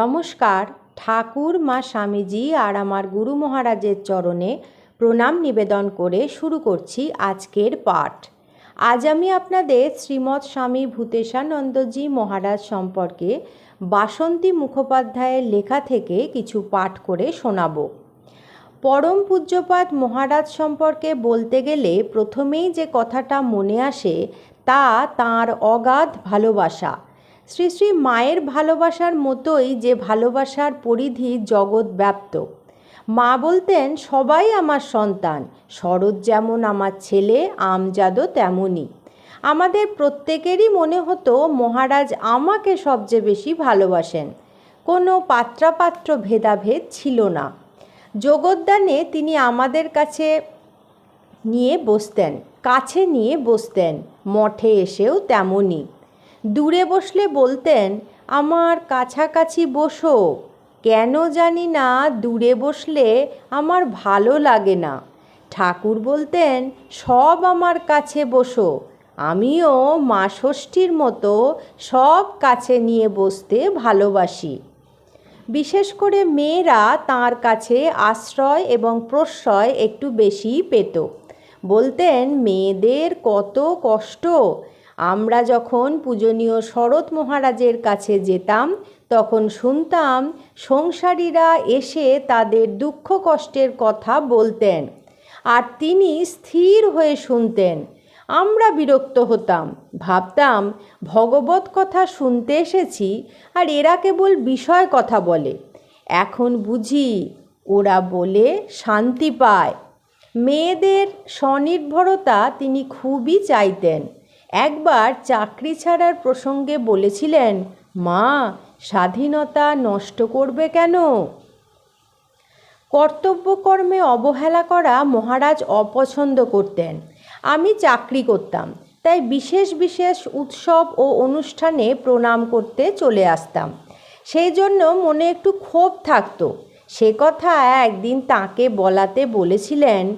নমস্কার, ঠাকুর, মা স্বামীজি আর আমার গুরু মহারাজের চরণে প্রণাম নিবেদন করে শুরু করছি আজকের পাঠ। আজ আমি আপনাদের শ্রীমৎ স্বামী ভূতেশানন্দজি মহারাজ সম্পর্কে বাসন্তী মুখোপাধ্যায়ের লেখা থেকে কিছু পাঠ করে শোনাবো। পরম পূজ্যপাত মহারাজ সম্পর্কে বলতে গেলে প্রথমেই যে কথাটা মনে আসে তা তাঁর অগাধ ভালোবাসা। শ্রী শ্রী মায়ের ভালোবাসার মতোই যে ভালোবাসার পরিধি জগৎ ব্যাপ্ত। মা বলতেন, সবাই আমার সন্তান, শরৎ যেমন আমার ছেলে, আমজাদও তেমনই। আমাদের প্রত্যেকেরই মনে হতো, মহারাজ আমাকে সবচেয়ে বেশি ভালোবাসেন। কোনো পাত্রাপাত্র ভেদাভেদ ছিল না। যোগদানে তিনি আমাদের কাছে নিয়ে বসতেন, কাছে নিয়ে বসতেন, মঠে এসেও তেমনই। দূরে বসলে বলতেন, আমার কাছাকাছি বসো। কেন জানি না দূরে বসলে আমার ভালো লাগে না। ঠাকুর বলতেন, সব আমার কাছে বসো। আমিও মা ষষ্ঠীর মতো সব কাছে নিয়ে বসতে ভালোবাসি। বিশেষ করে মেয়েরা তার কাছে আশ্রয় এবং প্রশ্রয় একটু বেশিই পেত। বলতেন, মেয়েদের কত কষ্ট আমরা যখন পূজনীয় শরৎ মহারাজের কাছে যেতাম, তখন শুনতাম সংসারীরা এসে তাদের দুঃখ কষ্টের কথা বলতেন আর তিনি স্থির হয়ে শুনতেন। আমরা বিরক্ত হতাম, ভাবতাম, ভগবত কথা শুনতে এসেছি, আর এরা কেবল বিষয় কথা বলে। এখন বুঝি ওরা বলে শান্তি পায়। মেয়েদের স্বনির্ভরতা তিনি খুবই চাইতেন। একবার চাকরি ছাড়ার প্রসঙ্গে বলেছিলেন, মা, স্বাধীনতা নষ্ট করবে কেন? কর্তব্যকর্মে অবহেলা করা মহারাজ অপছন্দ করতেন। আমি চাকরি করতাম, তাই বিশেষ বিশেষ উৎসব ও অনুষ্ঠানে প্রণাম করতে চলে আসতাম। সেই জন্য মনে একটু ক্ষোভ থাকত। সে কথা একদিন তাকে বলাতে বলেছিলেন,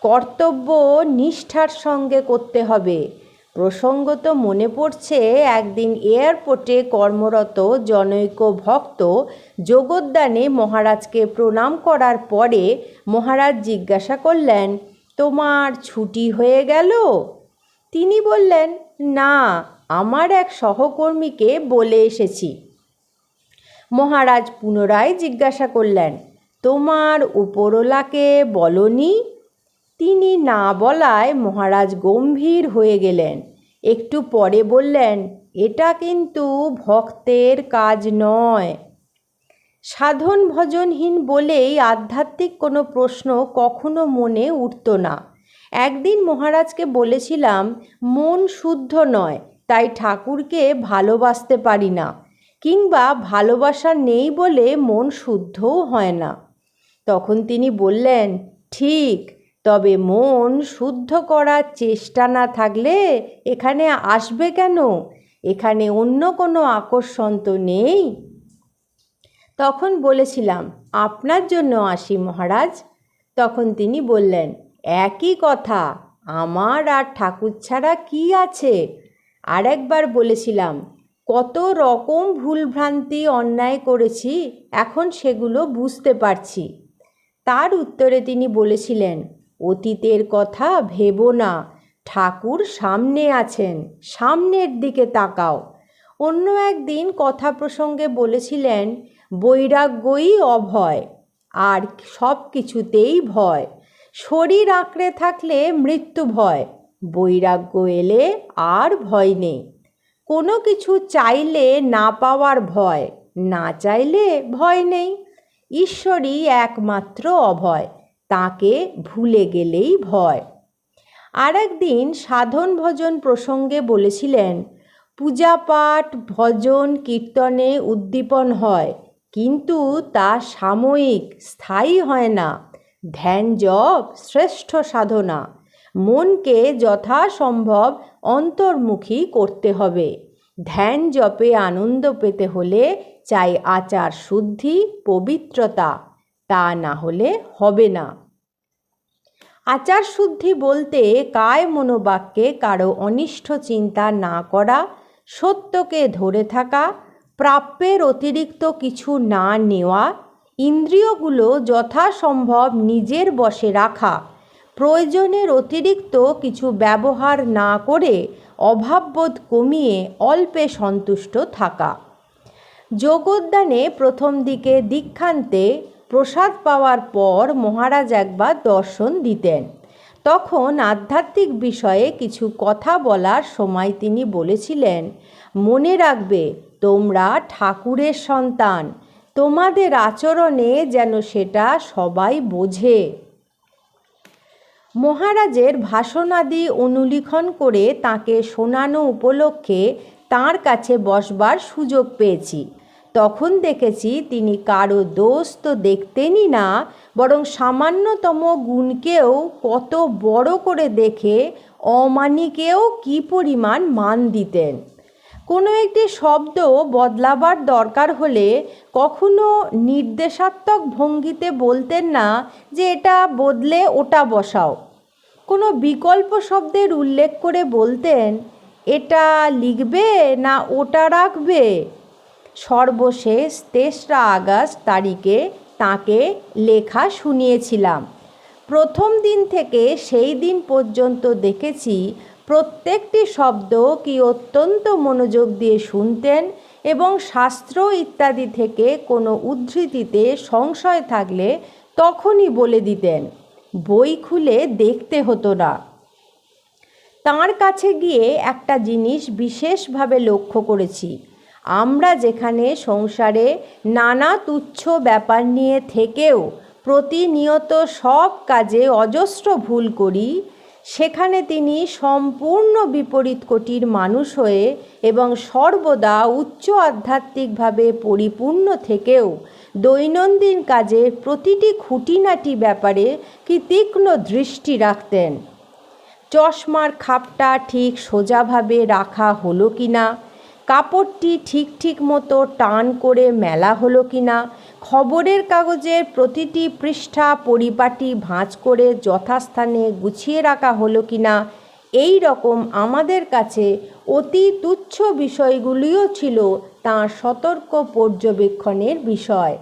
কর্তব্য নিষ্ঠার সঙ্গে করতে হবে। প্রসঙ্গত মনে পড়ছে, একদিন এয়ারপোর্টে কর্মরত জনৈক ভক্ত যোগদানে মহারাজকে প্রণাম করার পরে মহারাজ জিজ্ঞাসা করলেন, তোমার ছুটি হয়ে গেল? তিনি বললেন, না, আমার এক সহকর্মীকে বলে এসেছি। মহারাজ পুনরায় জিজ্ঞাসা করলেন, তোমার উপরওলাকে বলনি? তিনি না বলায় মহারাজ গম্ভীর হয়ে গেলেন। একটু পরে বললেন, এটা কিন্তু ভক্তের কাজ নয়। সাধন ভজনহীন বলেই আধ্যাত্মিক কোনো প্রশ্ন কখনো মনে উঠত না। একদিন মহারাজকে বলেছিলাম, মন শুদ্ধ নয়, তাই ঠাকুরকে ভালোবাসতে পারি না, কিংবা ভালোবাসা নেই বলে মন শুদ্ধও হয় না। তখন তিনি বললেন, ঠিক তবে মন শুদ্ধ করার চেষ্টা না থাকলে এখানে আসবে কেন? এখানে অন্য কোনো আকর্ষণ তো নেই। তখন বলেছিলাম, আপনার জন্য আসি মহারাজ। তখন তিনি বললেন, একই কথা, আমার আর ঠাকুর ছাড়া কী আছে? আরেকবার বলেছিলাম, কত রকম ভুলভ্রান্তি, অন্যায় করেছি, এখন সেগুলো বুঝতে পারছি। তার উত্তরে তিনি বলেছিলেন অতীতের কথা ভেবো না। ঠাকুর সামনে আছেন, সামনের দিকে তাকাও। অন্য একদিন কথা প্রসঙ্গে বলেছিলেন, বৈরাগ্যই অভয়, আর সব কিছুতেই ভয়। শরীর আঁকড়ে থাকলে মৃত্যু ভয়, বৈরাগ্য এলে আর ভয় নেই। কোনো কিছু চাইলে না পাওয়ার ভয়, না চাইলে ভয় নেই। ঈশ্বরই একমাত্র অভয়। তাকে ভুলে গেলেই ভয়। আর একদিন সাধন ভজন প্রসঙ্গে বলেছিলেন, পূজা পাঠ, ভজন, কীর্তনে উদ্দীপন হয়, কিন্তু তা সাময়িক, স্থায়ী হয় না। ধ্যান জপ শ্রেষ্ঠ সাধনা। মনকে যথাসম্ভব অন্তর্মুখী করতে হবে। ধ্যান জপে আনন্দ পেতে হলে চাই আচার শুদ্ধি পবিত্রতা। তা না হলে হবে না। আচার শুদ্ধি বলতে কায় মনোবাক্যে কারও অনিষ্ট চিন্তা না করা, সত্যকে ধরে থাকা, প্রাপ্যের অতিরিক্ত কিছু না নেওয়া, ইন্দ্রিয়গুলো যথাসম্ভব নিজের বশে রাখা, প্রয়োজনের অতিরিক্ত কিছু ব্যবহার না করে অভাববোধ কমিয়ে অল্পে সন্তুষ্ট থাকা। যোগোদ্যানে প্রথম দিকে দীক্ষান্তে প্রসাদ পাওয়ার পর মহারাজ একবার দর্শন দিতেন। তখন আধ্যাত্মিক বিষয়ে কিছু কথা বলার সময় তিনি বলেছিলেন, মনে রাখবে, তোমরা ঠাকুরের সন্তান। তোমাদের আচরণে যেন সেটা সবাই বোঝে। মহারাজের ভাষণাদি অনুলিখন করে তাকে শোনানো উপলক্ষে তার কাছে বসবার সুযোগ পেয়েছি। তখন দেখেছি তিনি কারও দোষ তো দেখতেনই না, বরং সামান্যতম গুণকেও কত বড় করে দেখে অমানিকেও কি পরিমাণ মান দিতেন। কোনো একটি শব্দ বদলাবার দরকার হলে কখনো নির্দেশাত্মক ভঙ্গিতে বলতেন না যে এটা বদলে ওটা বসাও। কোনো বিকল্প শব্দের উল্লেখ করে বলতেন, এটা লিখবে না ওটা রাখবে? সর্বশেষ তেসরা আগস্ট তারিখে তাকে লেখা শুনিয়েছিলাম। প্রথম দিন থেকে সেই দিন পর্যন্ত দেখেছি প্রত্যেকটি শব্দ কি অত্যন্ত মনোযোগ দিয়ে শুনতেন এবং শাস্ত্র ইত্যাদি থেকে কোনো উদ্ধৃতিতে সংশয় থাকলে তখনই বলে দিতেন, বই খুলে দেখতে হতো না। তাঁর কাছে গিয়ে একটা জিনিস বিশেষভাবে লক্ষ্য করেছি আমরা যেখানে সংসারে নানা তুচ্ছ ব্যাপার নিয়ে থেকেও প্রতিনিয়ত সব কাজে অজস্র ভুল করি, সেখানে তিনি সম্পূর্ণ বিপরীত কোটির মানুষ হয়ে এবং সর্বদা উচ্চ আধ্যাত্মিকভাবে পরিপূর্ণ থেকেও দৈনন্দিন কাজের প্রতিটি খুঁটিনাটি ব্যাপারে কি তীক্ষ্ণ দৃষ্টি রাখতেন। চশমার খাপটা ঠিক সোজাভাবে রাখা হলো কি না কাপড়টি ঠিক ঠিক মতো টান করে মেলা হলো কি না খবরের কাগজের প্রতিটি পৃষ্ঠা পরিপাটি ভাঁজ করে যথাস্থানে গুছিয়ে রাখা হলো কি না এই রকম আমাদের কাছে অতি তুচ্ছ বিষয়গুলিও ছিল তাঁর সতর্ক পর্যবেক্ষণের বিষয়।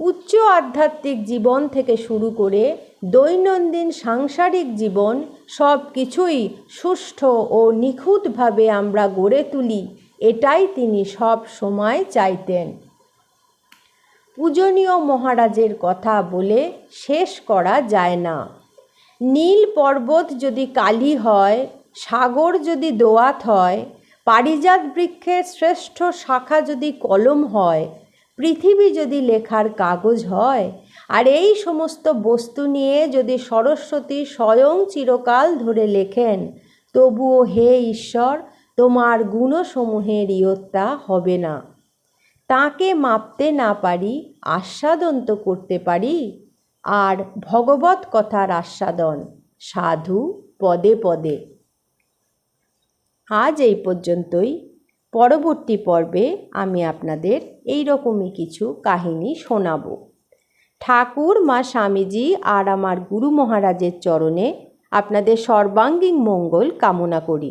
উচ্চ আধ্যাত্মিক জীবন থেকে শুরু করে দৈনন্দিন সাংসারিক জীবন সব কিছুই সুষ্ঠু ও নিখুঁতভাবে আমরা গড়ে তুলি। এটাই তিনি সব সময় চাইতেন। পূজনীয় মহারাজের কথা বলে শেষ করা যায় না। নীল পর্বত যদি কালি হয়, সাগর যদি দোয়াত হয়, পারিজাত বৃক্ষের শ্রেষ্ঠ শাখা যদি কলম হয়, পৃথিবী যদি লেখার কাগজ হয়, আর এই সমস্ত বস্তু নিয়ে যদি সরস্বতী স্বয়ং চিরকাল ধরে লেখেন, তবুও হে ঈশ্বর তোমার গুণসমূহের ইয়ত্তা হবে না। তাকে মাপতে না পারি আস্বাদন তো করতে পারি, আর ভগবত কথার আস্বাদন সাধু পদে পদে। আজ এই পর্যন্তই। পরবর্তী পর্বে আমি আপনাদের এই রকমই কিছু কাহিনী শোনাব। ঠাকুর, মা স্বামীজি আর আমার গুরু মহারাজের চরণে আপনাদের সর্বাঙ্গীন মঙ্গল কামনা করি।